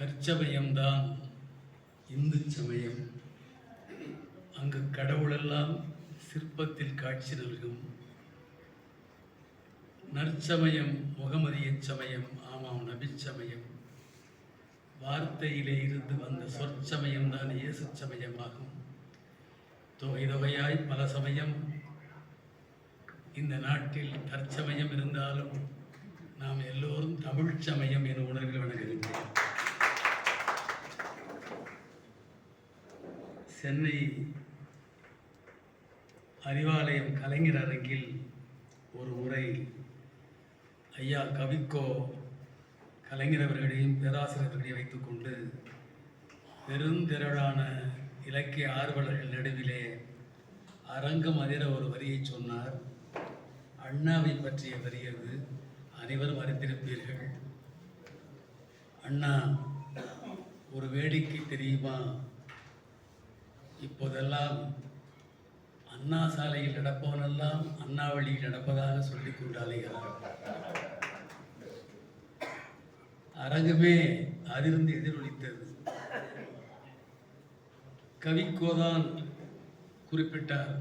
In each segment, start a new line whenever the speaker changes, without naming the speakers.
கற்சமயம்தான் இந்து சமயம் அங்கு கடவுளெல்லாம் சிற்பத்தில் காட்சி நல்கும். நற்சமயம் முகமதிய சமயம் ஆமாம் நபிச்சமயம். வார்த்தையிலே இருந்து வந்த சொற்சமயம் தான் இயேசு சமயமாகும். தொகை தொகையாய் பல சமயம். இந்த நாட்டில் தற்சமயம் இருந்தாலும் நாம் எல்லோரும் தமிழ்ச்சமயம் என உணர்வில் வணங்குகின்றோம் சென்னை அறிவாலயம் கலைஞர் அரங்கில் ஒரு முறை ஐயா கவிக்கோ கலைஞர் அவர்களையும் பேராசிரியர்களையும் வைத்துக்கொண்டு பெருந்திரளான இலக்கிய ஆர்வலர்கள் நடுவிலே அரங்கம் அதிர ஒரு வரியை சொன்னார். அண்ணாவை பற்றிய வரி அது. அனைவரும் அறிந்திருப்பீர்கள். அண்ணா ஒரு வேடிக்கை தெரியுமா? இப்போதெல்லாம் அண்ணா சாலையில் நடப்பவனெல்லாம் அண்ணா வழியில் நடப்பதாக சொல்லிக் கொண்டு அலைகிறார்கள் அரங்கமே அதிர்ந்து எதிரொலித்தது. கவிக்கோதான் குறிப்பிட்டார்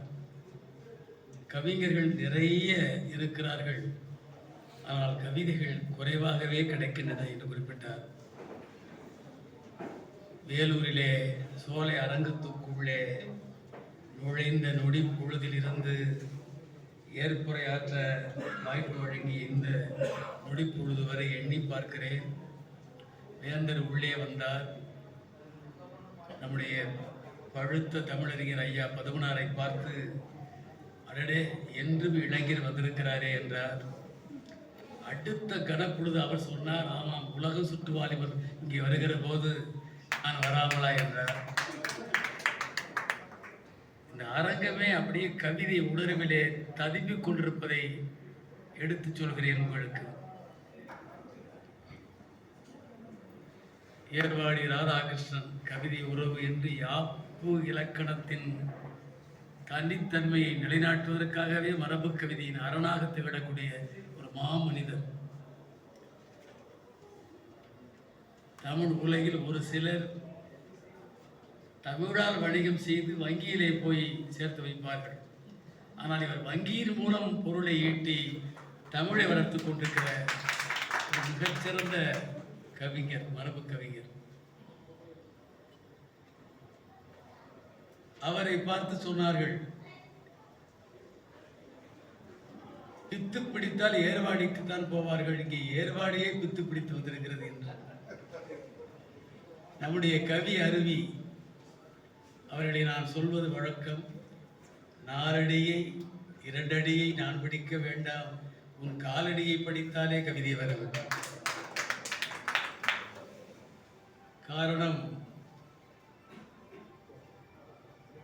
கவிஞர்கள் நிறைய இருக்கிறார்கள் ஆனால் கவிதைகள் குறைவாகவே கிடைக்கின்றன என்று குறிப்பிட்டார். வேலூரிலே சோலை அரங்கத்துக்குள்ளே நுழைந்த நொடி பொழுதிலிருந்து ஏற்புரையாற்ற வாய்ப்பு வழங்கிய இந்த நொடி பொழுது வரை எண்ணி பார்க்கிறேன். வேந்தர் உள்ளே வந்தார். நம்முடைய பழுத்த தமிழறிஞர் ஐயா பதுமனாரை பார்த்து அடடே என்றும் இளைஞர் வந்திருக்கிறாரே என்றார். அடுத்த கணப்பொழுது அவர் சொன்னார் ஆமாம் உலக சுற்றுவாலிபர் இங்கே வருகிற போது நான் வராமலா என்றார் இந்த அரங்கமே அப்படியே கவிதை உணர்விலே ததும்பிக் கொண்டிருப்பதை எடுத்துச் சொல்கிறேன் உங்களுக்கு. ஏர்வாடி ராதாகிருஷ்ணன் கவிதை உறவு என்று யாப்பு இலக்கணத்தின் தனித்தன்மையை நிலைநாட்டுவதற்காகவே மரபு கவிதையின் அரணாக திகழக்கூடிய ஒரு மாமனிதர். தமிழ் உலகில் ஒரு சிலர் தமிழால் வணிகம் செய்து வங்கியிலே போய் சேர்த்து வைப்பார்கள். ஆனால் இவர் வங்கியின் மூலம் பொருளை ஈட்டி தமிழை வளர்த்து கொண்டிருக்கிற மிகச்சிறந்த கவிஞர் மரபு கவிஞர். அவரை பார்த்து சொன்னார்கள் பித்து பிடித்தால் ஏர்வாடிக்கு தான் போவார்கள். இங்கே ஏர்வாடியே பித்து பிடித்து வந்திருக்கிறது என்று. நம்முடைய கவி அருவி அவர்களை நான் சொல்வது வழக்கம். நாலடியை இரண்டடியை நான் படிக்க வேண்டாம். உன் காலடியை படித்தாலே கவிதை வரவு காரணம்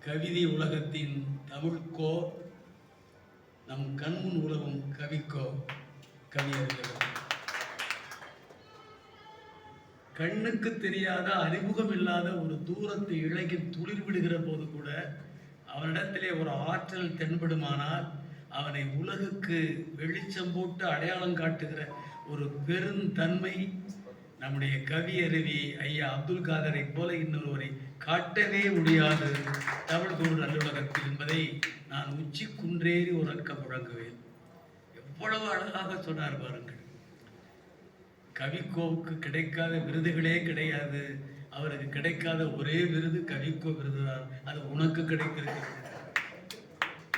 கவிதை உலகத்தின் தமிழ்க்கோ நம் கண்முன் உலகும் கவிக்கோ கவியர்கள் கண்ணுக்கு தெரியாத அறிமுகம் இல்லாத ஒரு தூரத்து இழையில் துளிர் விடுகிற போது கூட அவனிடத்திலே ஒரு ஆற்றல் தென்படுமானால் அவனை உலகுக்கு வெளிச்சம் போட்டு அடையாளம் காட்டுகிற ஒரு பெருந்தன்மை நம்முடைய கவியருவி ஐயா அப்துல் காதரை போல இன்னொருவரை காட்டவே முடியாது. தமிழ் பொருள் நல்லுலகத்தில் என்பதை நான் உச்சி குன்றேறி உறக்க முழங்குவேன் எவ்வளவு அழகாக சொன்னார் பாருங்கள். கவிக்கோவுக்கு கிடைக்காத விருதுகளே கிடையாது. அவருக்கு கிடைக்காத ஒரே விருது கவிக்கோ விருது தான் அது உனக்கு கிடைத்திருக்கிறது.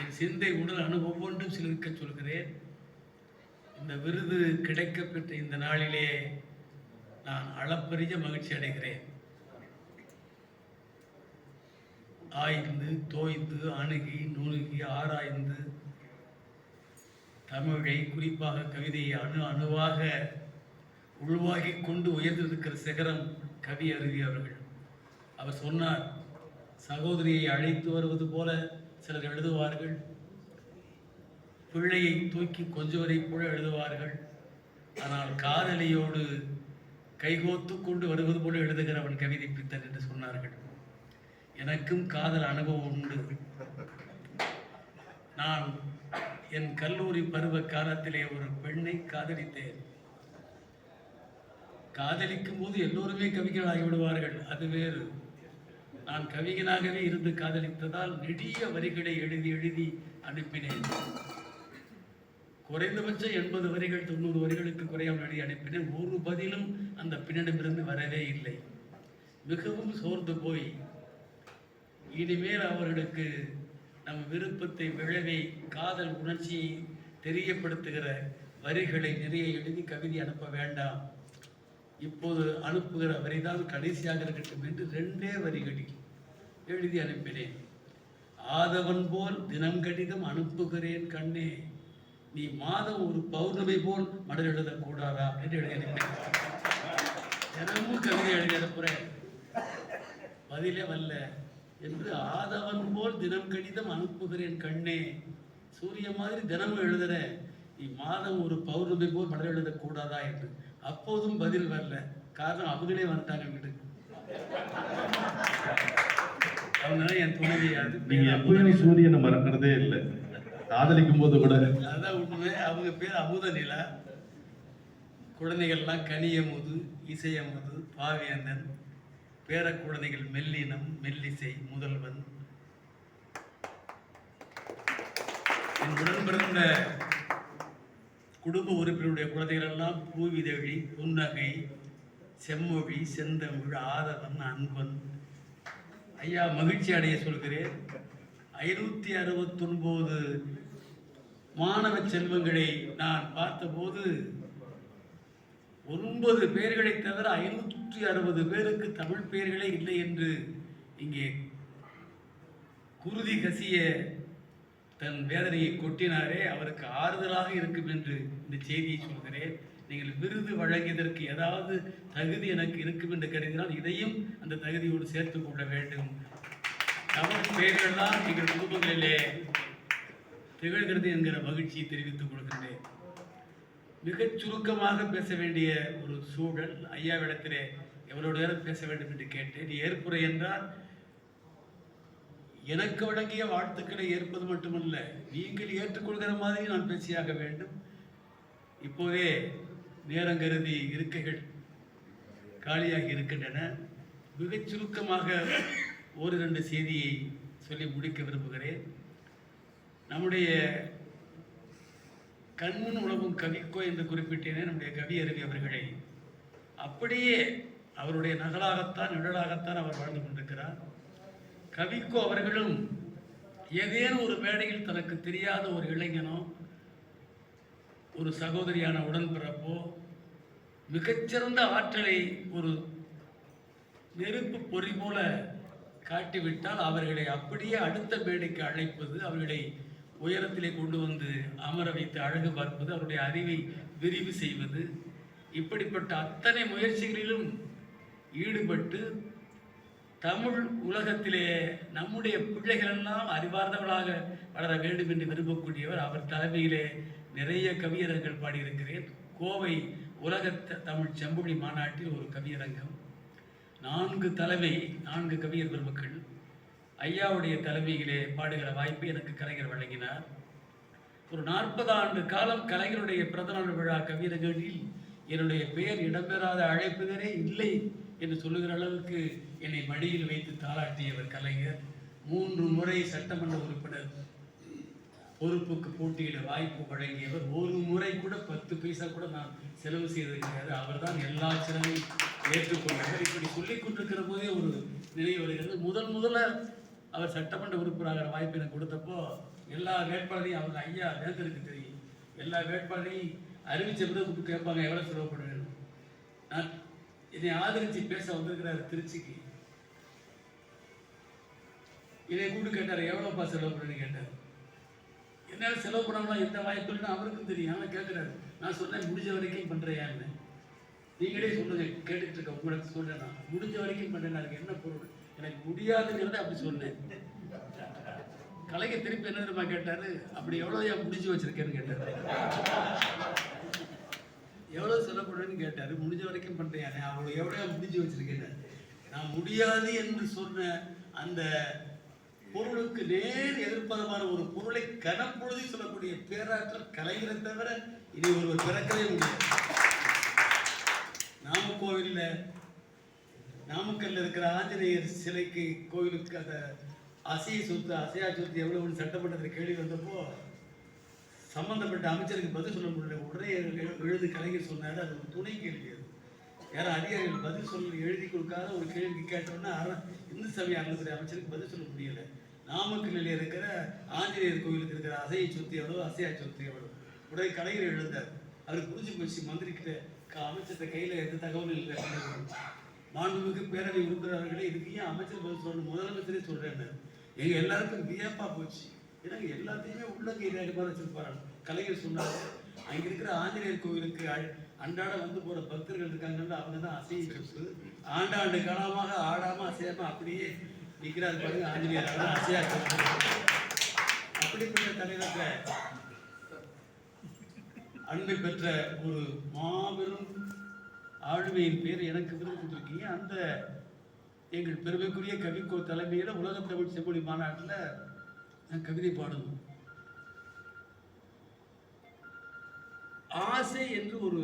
என் சிந்தை உடல் அனுபவம் ஒன்றும் சிலிர்க்க சொல்கிறேன். இந்த விருது கிடைக்கப்பெற்ற இந்த நாளிலே நான் அளப்பரிய மகிழ்ச்சி அடைகிறேன். ஆய்ந்து தோய்ந்து அணுகி நுணுகி ஆராய்ந்து தமிழை குறிப்பாக கவிதையை அணு அணுவாக உள்வாகி கொண்டு உயர்ந்திருக்கிற சிகரம் கவி அருவி அவர்கள். அவர் சொன்னார் சகோதரியை அழைத்து வருவது போல சிலர் எழுதுவார்கள். பிள்ளையை தூக்கி கொஞ்சவரை போல எழுதுவார்கள். ஆனால் காதலியோடு கைகோத்து கொண்டு வருவது போல எழுதுகிறவன் கவிதை பித்தன் என்று சொன்னார்கள். எனக்கும் காதல் அனுபவம் உண்டு. நான் என் கல்லூரி பருவ காலத்திலே ஒரு பெண்ணை காதலித்தேன். காதலிக்கும் போது எல்லோருமே கவிஞர்கள் ஆகிவிடுவார்கள் அது வேறு. நான் கவிஞனாகவே இருந்து காதலித்ததால் நெடிய வரிகளை எழுதி எழுதி அனுப்பினேன். குறைந்தபட்சம் எண்பது வரிகள் தொண்ணூறு வரிகளுக்கு குறையாமல் எழுதி அனுப்பினேன். ஒரு பதிலும் அந்த பெண்ணிடமிருந்து வரவே இல்லை. மிகவும் சோர்ந்து போய் இனிமேல் அவர்களுக்கு நம் விருப்பத்தை விளைவை காதல் உணர்ச்சியை தெரியப்படுத்துகிற வரிகளை நிறைய எழுதி கவிதை அனுப்ப வேண்டாம். இப்போது அனுப்புகிற வரிதான் கடைசியாக இருக்கட்டும் என்று ரெண்டே வரிகளில் எழுதி அனுப்பினேன். ஆதவன் போல் தினம் கடிதம் அனுப்புகிறேன் கண்ணே. நீ மாதம் ஒரு பௌர்ணமி போல் மடல் எழுதக்கூடாதா என்று எழுதி அனுப்பினேன். தினமும் கவிதை எழுதி அனுப்புகிறேன் பதிலே வல்ல. என்று ஆதவன் போல் தினம் கடிதம் அனுப்புகிறேன் கண்ணே. சூரிய மாதிரி தினமும் எழுதுற. நீ மாதம் ஒரு பௌர்ணமி போல் மடல் எழுதக்கூடாதா என்று அப்போதும் பதில் வரல. காரணம் அவங்களே வந்துட்டாங்க வீட்டுக்கு அவங்க என் துணைவியாது
நீங்க எப்பயுமே சூரியனை மறக்கிறதே இல்லை. காதலிக்கும் போது கூட.
அதான் உண்மை. அவங்க பேர் அமுத நிலா குழந்தைகள்லாம் கனியமுது இசையமுது பாவேந்தன். பேர குழந்தைகள் மெல்லினம் மெல்லிசை முதல்வன். என் உடன் பிறந்த குடும்ப உறுப்பினருடைய குழந்தைகள் எல்லாம் பூவிதழி புன்னகை செம்மொழி செந்தமிழ் ஆதவன் அன்பன். ஐயா மகிழ்ச்சி அடைய சொல்கிறேன். ஐநூற்றி அறுபத்தொன்பது மாணவ செல்வங்களை நான் பார்த்தபோது ஒன்பது பேர்களை தவிர ஐநூற்றி அறுபது பேருக்கு தமிழ் பெயர்களே இல்லை என்று இங்கே குருதி கசிய தன் வேதனையை கொட்டினாரே அவருக்கு ஆறுதலாக இருக்கும் என்று இந்த செய்தியை சொல்கிறேன் நீங்கள் விருது வழங்கியதற்கு ஏதாவது தகுதி எனக்கு இருக்கும் என்று கருதினால் இதையும் அந்த தகுதியோடு சேர்த்து கொள்ள வேண்டும். தமிழ் பெயர்கள்லாம் எங்கள் குடும்பங்களிலே திகழ்கிறது என்கிற மகிழ்ச்சியை தெரிவித்துக் கொள்கின்றேன் மிகச் சுருக்கமாக பேச வேண்டிய ஒரு சூழல் ஐயாவிடத்திலே எவ்வளோ நேரம் பேச வேண்டும் என்று கேட்டேன். ஏற்புரை என்றால் எனக்கு வழங்கிய வாழ்த்துக்களை ஏற்பது மட்டுமல்ல நீங்கள் ஏற்றுக்கொள்கிற மாதிரி நான் பேசியாக வேண்டும். இப்போதே நேரம் கருதி இருக்கைகள் காலியாகி இருக்கின்றன. மிகச் சுருக்கமாக ஒரு ரெண்டு செய்தியை சொல்லி முடிக்க விரும்புகிறேன். நம்முடைய கண்முன் உழவும் கவிக்கோ என்று குறிப்பிட்டேனே நம்முடைய கவி அருவி அவர்களை. அப்படியே அவருடைய நகலாகத்தான் நிழலாகத்தான் அவர் வாழ்ந்து கொண்டிருக்கிறார். கவிக்கோ அவர்களும் ஏதேனும் ஒரு மேடையில் தனக்கு தெரியாத ஒரு இளைஞனோ ஒரு சகோதரியான உடன்பிறப்போ மிகச்சிறந்த ஆற்றலை ஒரு நெருப்பு பொறி போல காட்டிவிட்டால் அவர்களை அப்படியே அடுத்த மேடைக்கு அழைப்பது அவர்களை உயரத்திலே கொண்டு வந்து அமர வைத்து அழகு பார்ப்பது அவருடைய அறிவை விரிவு செய்வது இப்படிப்பட்ட அத்தனை முயற்சிகளிலும் ஈடுபட்டு தமிழ் உலகத்திலே நம்முடைய பிள்ளைகளெல்லாம் அறிவார்ந்தவர்களாக வளர வேண்டும் என்று விரும்பக்கூடியவர் அவர் தலைமையிலே நிறைய கவியரங்கள் பாடியிருக்கிறேன். கோவை உலக தமிழ் செம்பொழி மாநாட்டில் ஒரு கவியரங்கம். நான்கு தலைமை நான்கு கவியர் பெருமக்கள். ஐயாவுடைய தலைமையிலே பாடுகிற வாய்ப்பை எனக்கு கலைஞர் வழங்கினார். ஒரு நாற்பது ஆண்டு காலம் கலைஞருடைய பிறந்தநாள் விழா கவியரங்களில் என்னுடைய பெயர் இடம்பெறாத அழைப்புகளே இல்லை என்று சொல்லுகிற அளவுக்கு என்னை மடியில் வைத்து தாளாட்டியவர் கலைஞர். மூன்று முறை சட்டமன்ற உறுப்பினர் பொறுப்புக்கு போட்டியிட வாய்ப்பு வழங்கியவர். ஒரு முறை கூட பத்து பைசா கூட நான் செலவு செய்தது கிடையாது. அவர்தான் எல்லா செலவையும் ஏற்றுக்கொண்டவர். இப்படி சொல்லிக் கொண்டிருக்கிற போதே ஒரு நினைவு வருகிறது. முதல் முதல்ல அவர் சட்டமன்ற உறுப்பினராக வாய்ப்பு எனக்கு கொடுத்தப்போ எல்லா வேட்பாளரையும் அவர் ஐயா வேந்தருக்கு தெரியும். எல்லா வேட்பாளரையும் அறிவிச்ச பிறகு கூப்பிட்டு கேட்பாங்க எவ்வளோ செலவு பண்ணுவேன் நான் என்னை ஆதரித்து பேச வந்திருக்கிறார் திருச்சிக்கு. என்னை கூப்பிட்டு கேட்டார் எவ்வளோப்பா செலவு பண்ணுன்னு கேட்டார். என்னால் செலவு பண்ணாமலாம் எந்த வாய்ப்புன்னு அவருக்கும் தெரியும். ஆனால் கேட்குறாரு நான் சொன்னேன் முடிஞ்ச வரைக்கும் பண்ணுறேன்னு நீங்களே சொல்லுங்க கேட்டுட்டு இருக்க உங்களுக்கு சொல்றேன் நான். முடிஞ்ச வரைக்கும் பண்ணுறேன் அதுக்கு என்ன பொருள்? எனக்கு முடியாதுங்கிறத அப்படி சொன்னேன். கலைஞர் திருப்பி என்ன தெரியுமா கேட்டாரு? அப்படி எவ்வளோ ஏன் முடிஞ்சு வச்சிருக்கேன்னு கேட்டாரு. எவ்வளோ செலவு கேட்டார். முடிஞ்ச வரைக்கும் பண்ணுறேன் அவ்வளோ எவ்வளோ முடிஞ்சு வச்சிருக்கேன் நான் முடியாது என்று சொன்ன அந்த பொருளுக்கு நேர் எதிர்ப்பதமான ஒரு பொருளை கனப்பொழுதி சொல்லக்கூடிய பேராற்றல் கலைஞரை தவிர இனி ஒருவர் பிறக்கவே முடியாது. நாமக்கோவிலில் நாமக்கல்ல இருக்கிற ஆஞ்சநேயர் சிலைக்கு கோவிலுக்கு அந்த அசைய சொத்து அசையா சொத்து எவ்வளவுன்னு சட்டமன்றத்தில் கேள்வி வந்தப்போ சம்பந்தப்பட்ட அமைச்சருக்கு பதில் சொல்ல முடியல. உடனே எழுது கலைஞர் சொன்னார் அது ஒரு துணை கேள்வி அது. யாரும் அதிகாரிகள் பதில் சொல்ல எழுதி கொடுக்காத ஒரு கேள்வி கேட்டோன்னா அர- இந்து சமய அறநிலையத்துறை அமைச்சருக்கு பதில் சொல்ல முடியல. நாமக்கல்லில் இருக்கிற ஆஞ்சநேயர் கோவிலுக்கு இருக்கிற அசைய சொத்து எவ்வளோ அசையா சொத்து எவ்வளோ உடனே கலைஞர் எழுந்தார். அவர் புரிஞ்சு போச்சு மந்திரி கிட்ட க- அமைச்சர்கிட்ட கையில் எந்த தகவலும் இல்லை. மாண்புமிகு பேரவை உறுப்பினர்களே இதுக்கு ஏன் அமைச்சர் பதில் சொல்லணும்? முதலமைச்சரே சொல்றேன்னு எங்க எல்லாருக்கும் வியப்பா போச்சு. ஏன்னா எல்லாத்தையுமே உள்ளங்கை மாதிரி வச்சிருப்பாரு கலைஞர் சொன்னார் அங்க இருக்கிற ஆஞ்சநேயர் கோவிலுக்கு அன்றாட வந்து போற பக்தர்கள் இருக்காங்கல்ல அவங்க தான் அசைய சொத்து. ஆண்டாண்டு காலமாக ஆடாம அசையாம அப்படியே நிக்கிறாரு பாருங்க ஆஞ்சநேயர். அசையா அப்படிப்பட்ட தலைவர்கிட்ட அன்பை பெற்ற ஒரு மாபெரும் ஆளுமையின் பேர் எனக்கு விருது கொடுத்துருக்கீங்க. அந்த எங்கள் பெருமைக்குரிய கவிக்கோ தலைமையில் உலக தமிழ் செம்மொழி மாநாட்டில் நான் கவிதை பாடணும். ஆசை என்று ஒரு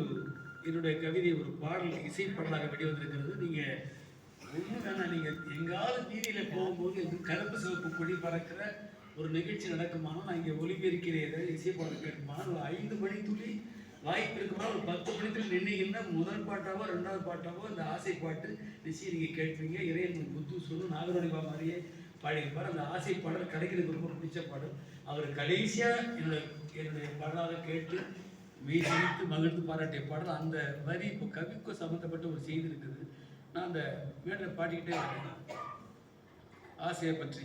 என்னுடைய கவிதை ஒரு பாடல் இசை பாடலாக வெளிவந்திருக்கிறது. நீங்கள் ஒன்றும் வேணாம் நீங்கள் எங்காவது வீதியில் போகும்போது இந்த கருப்பு சிவப்பு கொடி பறக்கிற ஒரு நிகழ்ச்சி நடக்குமானால் நான் இங்கே இசை பாடல் கேட்குமானால் ஒரு ஐந்து மணி துளி வாய்ப்பு இருக்குமா ஒரு பத்து மணிக்குள்ள நின்னீங்கன்னா முதல் பாட்டாவோ ரெண்டாவது பாட்டாவோ இந்த ஆசை பாட்டு நிச்சயம் நீங்கள் கேட்பீங்க. இறையன் புத்து சொல்லு நாகரணிபா மாதிரியே பாடியிருப்பார் அந்த ஆசை பாடல் கிடைக்கிறது ரொம்ப பிடிச்ச பாடல். அவர் கடைசியாக என்னுடைய என்னுடைய பாடலாக கேட்டு வீசித்து மகிழ்ந்து பாராட்டிய பாடல் அந்த வரி இப்போ கவிக்கு சம்மந்தப்பட்ட ஒரு செய்தி இருக்குது. நான் அந்த மேடையில் பாடிக்கிட்டே இருக்கேன். ஆசையை பற்றி.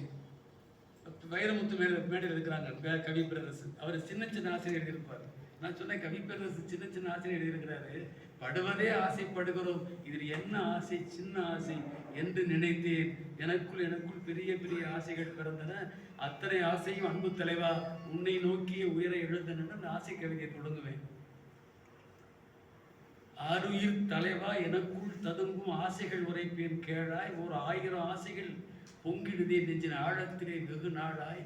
வைரமுத்து மேடை மேடையில் இருக்கிறாங்க கவி பிரதர்சன் அவர் சின்ன சின்ன ஆசிரியர் இருப்பார் நான் சொன்னேன் கவி பிரதர்சன் சின்ன சின்ன ஆசிரியர் இருக்கிறாரு படுவதே ஆசைப்படுகிறோம். இதில் என்ன ஆசை சின்ன ஆசை என்று நினைத்தேன். எனக்குள் எனக்குள் பெரிய பெரிய ஆசைகள் பிறந்தன. அத்தனை ஆசையும் அன்பு தலைவா உன்னை நோக்கிய உயரை எழுந்தன அந்த ஆசை கவிதையை தொடங்குவேன். ஆருயிர் தலைவா எனக்குள் ததும்பும் ஆசைகள் உரைப்பேன். கேளாய் ஓர் ஆயிரம் ஆசைகள் பொங்கிடுதே நெஞ்சின் ஆழத்திலே வெகு நாளாய்.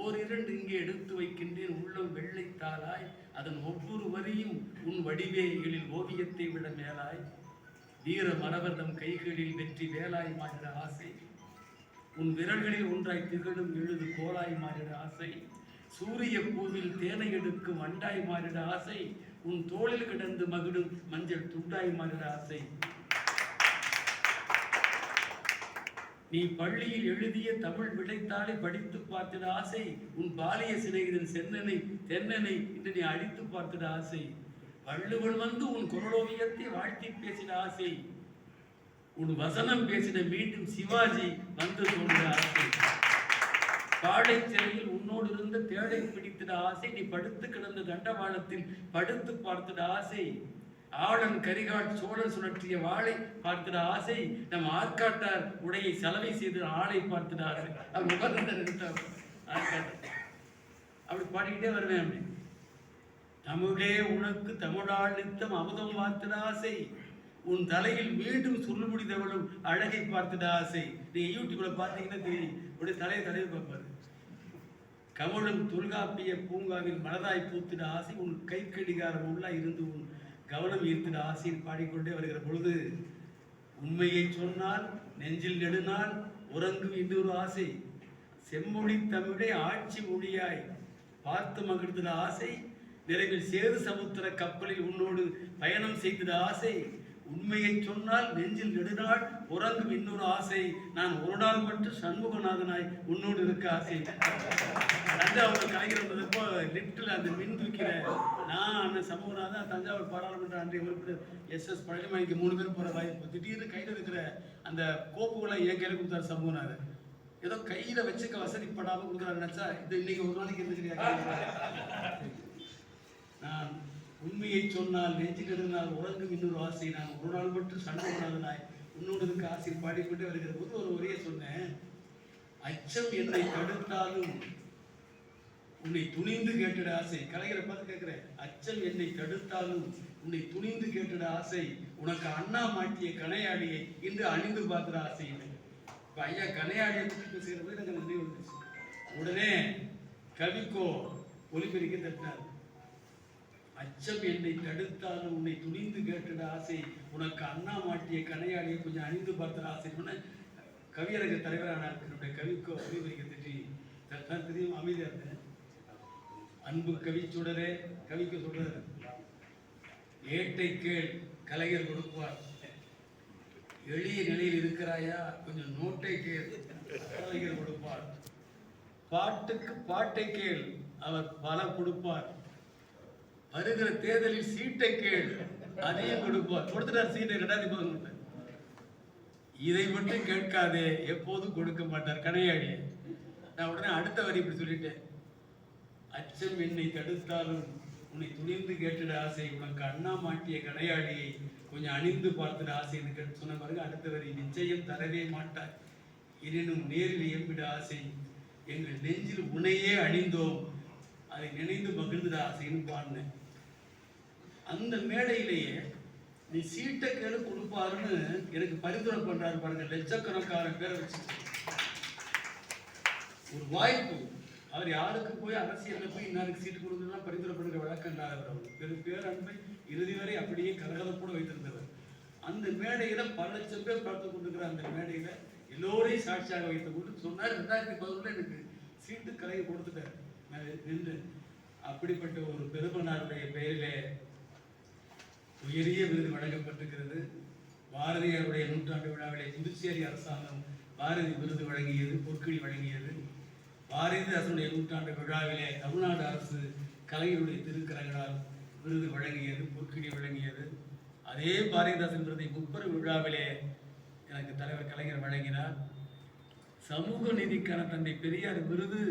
ஓரிரண்டு இங்கே எடுத்து வைக்கின்றேன் உள்ளம் வெள்ளைத்தாளாய். அதன் ஒவ்வொரு வரியும் உன் வடிவே எழில் ஓவியத்தை விட மேலாய். வீர மரவர்தம் கைகளில் வெற்றி வேலாய் மாறிட ஆசை. உன் விரல்களில் ஒன்றாய் திகழும் எழுது கோலாய் மாறிட ஆசை. சூரிய பூவில் தேனை எடுக்கும் அண்டாய் மாறிட ஆசை. உன் தோளில் கிடந்து மகிழும் மஞ்சள் துண்டாய் மாறிட ஆசை. நீ பள்ளியில் எழுதிய தமிழ் விடைத்தாளை படித்து பார்த்திட ஆசை. உன் பாலிய சிநேகிதன் சென்னனை தென்னனை என்று நீ அடித்து பார்த்திட ஆசை. வள்ளுவன் வந்து உன் குரலோவியத்தை வாழ்த்தி பேசின ஆசை. உன் வசனம் பேசின மீண்டும் சிவாஜி வந்து தோன்ற ஆசை. பாடை சிறையில் உன்னோடு இருந்த தேடை பிடித்திட ஆசை. நீ படுத்து கிடந்த தண்டவாளத்தில் படுத்து பார்த்திட ஆசை. ஆழன் கரிகாட் சோழன் சுழற்றிய வாளை பார்த்திட ஆசை. நம் ஆற்காட்டார் உடையை சலவை செய்து ஆளை பார்த்திட ஆசை. அவர் முகர்ந்த ஆற்காட்டார். அப்படி பாடிக்கிட்டே வருவேன் அப்படி. தமிழே உனக்கு தமிழால் நித்தம் அமுதம் பார்த்திட ஆசை. உன் தலையில் மீண்டும் சுருள்முடி தவழும் அழகை பார்த்துட ஆசை. நீ யூடியூப்ல பார்த்தீங்கன்னா தெரியும். உடைய தலையை தலையை பார்ப்பாரு. கமலும் தொல்காப்பிய பூங்காவில் மலதாய் பூத்திட ஆசை. உன் கை கடிகாரம் உள்ளா இருந்து உன் கவனம் ஈர்த்திட ஆசையில் பாடிக்கொண்டே வருகிற பொழுது உண்மையை சொன்னால் நெஞ்சில் நெடுநாள் உறங்கும் இன்னொரு ஆசை. செம்மொழி தமிழை ஆட்சி மொழியாய். பார்த்து மகிழ்ந்திட ஆசை நிறைவில் சேது சமுத்திர கப்பலில் உன்னோடு பயணம் செய்திட ஆசை. உண்மையை சொன்னால் நெஞ்சில் நெடுநாள் உறங்கும் இன்னொரு ஆசை. நான் ஒரு நாள் மட்டும் சண்முகநாதனாய் உன்னோடு இருக்க ஆசை. தஞ்சாவூர் கலைஞர் வந்தப்போ லிப்டில் அந்த மின் தூக்கிற நான் அண்ணன் சமூகநாதன் தஞ்சாவூர் பாராளுமன்ற அன்றைய உறுப்பினர் எஸ் எஸ் பழனிமணிக்கு மூணு பேர் போகிற வாய்ப்பு. திடீர்னு கையில் இருக்கிற அந்த கோப்புகளை என் கையில் கொடுத்தாரு சமூகநாதன் ஏதோ கையில வச்சுக்க வசதிப்படாமல் கொடுக்குறாரு நினச்சா இது இன்னைக்கு ஒரு நாளைக்கு இருந்துக்கிறியா நான் உண்மையை சொன்னால் நெஞ்சில் உறங்கும் இன்னொரு ஆசை. நான் ஒரு நாள் மட்டும் சண்முகநாதனாய் உன்னோடு உன்னோடதுக்கு ஆசை பாடிக்கொண்டே வருகிற போது ஒரு உரையை சொன்னேன் அச்சம் என்னை தடுத்தாலும் உன்னை துணிந்து கேட்டுட ஆசை. கலைஞரை பார்த்து கேட்கிறேன் அச்சம் என்னை தடுத்தாலும் உன்னை துணிந்து கேட்டுட ஆசை. உனக்கு அண்ணா மாட்டிய கனையாடியை இன்று அணிந்து பார்க்கிற ஆசை இல்லை. ஐயா கனையாடியை பற்றி பேசுகிறப்ப எனக்கு நினைவு வந்துச்சு உடனே கவிக்கோ ஒலிபெருக்கி தட்டினார். அச்சம் என்னை தடுத்தாலும் உன்னை துணிந்து கேட்டுட ஆசை. உனக்கு அண்ணா மாட்டிய கனையாடியை கொஞ்சம் அணிந்து பார்த்துற ஆசைன்னு கவியரங்க தலைவரான என்னுடைய கவிக்கோ அறிவுரைக்கு திட்டி தான் தெரியும் அமைதியாக இருந்தேன். அன்பு கவிச்சுடரே கவிக்கு சொல்றாரு ஏட்டை கேள் கலைஞர் கொடுப்பார். எளிய நிலையில் இருக்கிறாயா? கொஞ்சம் நோட்டை கேள் கலைஞர் கொடுப்பார். பாட்டுக்கு பாட்டை கேள் அவர் பல கொடுப்பார். வருகிற தேர்தலில் சீட்டை கேள் அதையும் கொடுப்பார். கொடுத்துட்டார் சீட்டை ரெண்டாயிரத்தி பதினொன்று. இதை மட்டும் கேட்காதே எப்போதும் கொடுக்க மாட்டார். கடையாடி நான் உடனே அடுத்த வரி இப்படி சொல்லிட்டேன். அச்சம் என்னை தடுத்தாலும் உன்னை துணிந்து கேட்டுட ஆசை. உனக்கு அண்ணா மாட்டிய கடையாளியை கொஞ்சம் அணிந்து பார்த்துட ஆசைன்னு கேட்டு சொன்ன பாருங்க அடுத்த வரி நிச்சயம் தரவே மாட்டாய் எனினும் நேரில் எம்பிட ஆசை. எங்கள் நெஞ்சில் உனையே அணிந்தோம். அதை நினைந்து மகிழ்ந்துட ஆசைன்னு பாடினேன். அந்த மேடையிலேயே நீ சீட்டை கேளு கொடுப்பாருன்னு எனக்கு பரிந்துரை பண்றாரு பாருங்க லட்சக்கணக்கான பேரை வச்சு ஒரு வாய்ப்பு. அவர் யாருக்கு போய் அரசியல்ல போய் இன்னாருக்கு சீட்டு கொடுக்கலாம் பரிந்துரை பண்ணுற வழக்கம் இல்லாதவர் அவர். பெரு பேரன்பை இறுதி வரை அப்படியே கலகலப்போடு வைத்திருந்தவர். அந்த மேடையில பல லட்சம் பேர் பார்த்து கொண்டிருக்கிற அந்த மேடையில எல்லோரையும் சாட்சியாக வைத்துக் கொண்டு சொன்னார் ரெண்டாயிரத்தி பதினொன்றுல எனக்கு சீட்டு கலையை கொடுத்துட்டார். நான் நின்று அப்படிப்பட்ட ஒரு பெருமனாருடைய பெயரிலே உயரிய விருது வழங்கப்பட்டிருக்கிறது. பாரதியாருடைய நூற்றாண்டு விழாவிலே புதுச்சேரி அரசாங்கம் பாரதி விருது வழங்கியது பொற்கிழி வழங்கியது. பாரதிதாசனுடைய நூற்றாண்டு விழாவிலே தமிழ்நாடு அரசு கலைஞருடைய திருக்கரங்களால் விருது வழங்கியது பொற்கிடி வழங்கியது. அதே பாரதிதாசன் விருதை முப்பெரு விழாவிலே எனக்கு தலைவர் கலைஞர் வழங்கினார். சமூக நீதிக்கான தந்தை பெரியார் விருது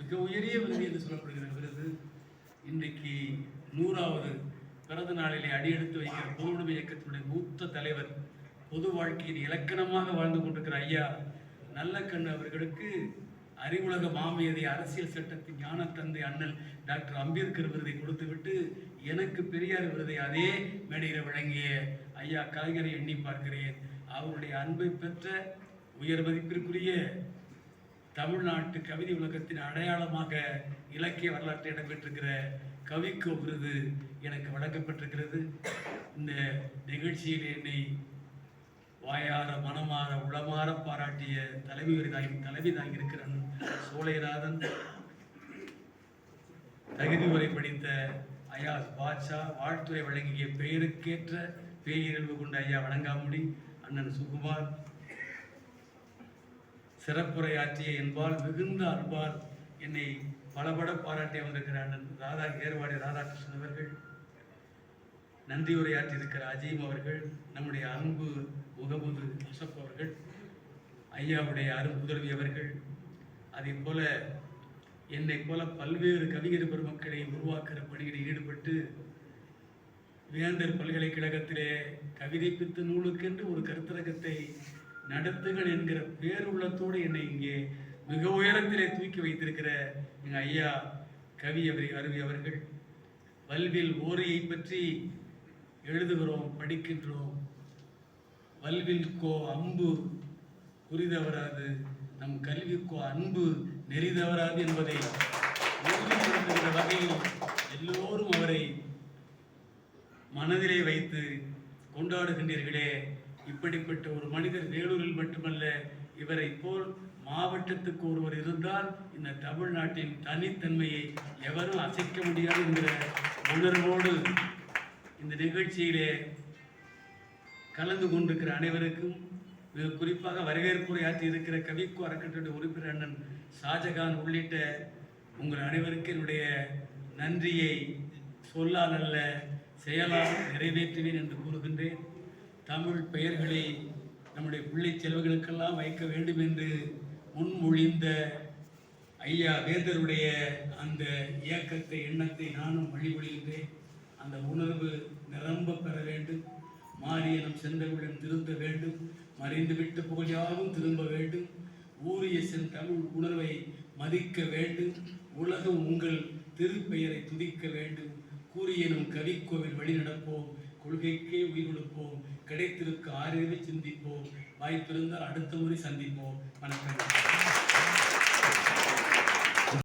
மிக உயரிய விருது என்று சொல்லப்படுகிற விருது. இன்றைக்கு நூறாவது பிறந்த நாளிலே அடியெடுத்து வைக்கிற பொதுவுடைமை இயக்கத்தினுடைய மூத்த தலைவர் பொது வாழ்க்கையின் இலக்கணமாக வாழ்ந்து கொண்டிருக்கிற ஐயா நல்லக்கண்ணு அவர்களுக்கு அறிவுலக மாமியதை அரசியல் சட்டத்தின் ஞான தந்தை அண்ணல் டாக்டர் அம்பேத்கர் விருதை கொடுத்துவிட்டு எனக்கு பெரியார் விருதை அதே மேடையில் வழங்கிய ஐயா கலைஞரை எண்ணி பார்க்கிறேன். அவருடைய அன்பை பெற்ற உயர் மதிப்பிற்குரிய தமிழ்நாட்டு கவிதை உலகத்தின் அடையாளமாக இலக்கிய வரலாற்றை இடம்பெற்றிருக்கிற கவிக்கோ விருது எனக்கு வழங்கப்பட்டிருக்கிறது. இந்த நிகழ்ச்சியில் என்னை வாயார மனமாற உளமாற பாராட்டிய தலைமை தாங்கி தலைமை தாங்கியிருக்கிற தகுதி உரை படித்த ஐயா பாட்சா வாழ்த்துறை வழங்கிய பெயருக்கேற்ற பேயிரல்வு கொண்ட ஐயா வணங்காமுடி அண்ணன் சுகுமார். சிறப்புரையாற்றிய என்பால் மிகுந்த அன்பால் என்னை பலபட பாராட்டி வந்திருக்கிற அண்ணன் ராதா ஏர்வாடி ராதாகிருஷ்ணன் அவர்கள். நன்றி உரையாற்றியிருக்கிற அஜீம் அவர்கள் நம்முடைய அன்பு முகமது அசப் அவர்கள் ஐயாவுடைய அரும்புதல்வி அவர்கள் அதே போல என்னை போல பல்வேறு கவிஞர் பெருமக்களை உருவாக்குற பணியில் ஈடுபட்டு வேந்தர் பல்கலைக்கழகத்திலே கவிதை பித்து நூலுக்கென்று ஒரு கருத்தரகத்தை நடத்துகள் என்கிற பேருள்ளத்தோடு என்னை இங்கே மிக உயரத்திலே தூக்கி வைத்திருக்கிற எங்கள் ஐயா கவி அவரி அருவி அவர்கள். வல்வில் ஓரியை பற்றி எழுதுகிறோம் படிக்கின்றோம். வல்வில் கோ அம்பு குறிதவராது நம் கல்விக்கோ அன்பு நெறிதவராது என்பதை உறுதிப்படுத்துகிற வகையில் எல்லோரும் அவரை மனதிலே வைத்து கொண்டாடுகின்றீர்களே. இப்படிப்பட்ட ஒரு மனிதர் வேலூரில் மட்டுமல்ல இவரை போல் மாவட்டத்துக்கு ஒருவர் இருந்தால் இந்த தமிழ்நாட்டின் தனித்தன்மையை எவரும் அசைக்க முடியாது என்கிற உணர்வோடு இந்த நிகழ்ச்சியிலே கலந்து கொண்டிருக்கிற அனைவருக்கும் மிக குறிப்பாக வரவேற்புரையாற்றி இருக்கிற கவிக்கு அறக்கட்டளை உறுப்பினர் அண்ணன் ஷாஜகான் உள்ளிட்ட உங்கள் அனைவருக்கும் என்னுடைய நன்றியை சொல்லால் அல்ல செயலால் நிறைவேற்றுவேன் என்று கூறுகின்றேன். தமிழ் பெயர்களை நம்முடைய பிள்ளை செல்வங்களுக்கெல்லாம் வைக்க வேண்டும் என்று முன்மொழிந்த ஐயா வேந்தருடைய அந்த இயக்கத்தை எண்ணத்தை நானும் வழிபடுகின்றேன். அந்த உணர்வு நிரம்ப பெற வேண்டும். மாறிய சென்றவுடன் திருந்த வேண்டும். மறைந்துவிட்டு புகழ் திரும்ப வேண்டும். ஊரிய சென் தமிழ் உணர்வை மதிக்க வேண்டும். உலகம் உங்கள் திருப்பெயரை துதிக்க வேண்டும். கூறியனும் கவிக்கோவில் வழி நடப்போம். கொள்கைக்கே உயிர் கொடுப்போம். கிடைத்திருக்க ஆறியவை சிந்திப்போம். வாய்ப்பிருந்தால் அடுத்த முறை சந்திப்போம். வணக்கம்.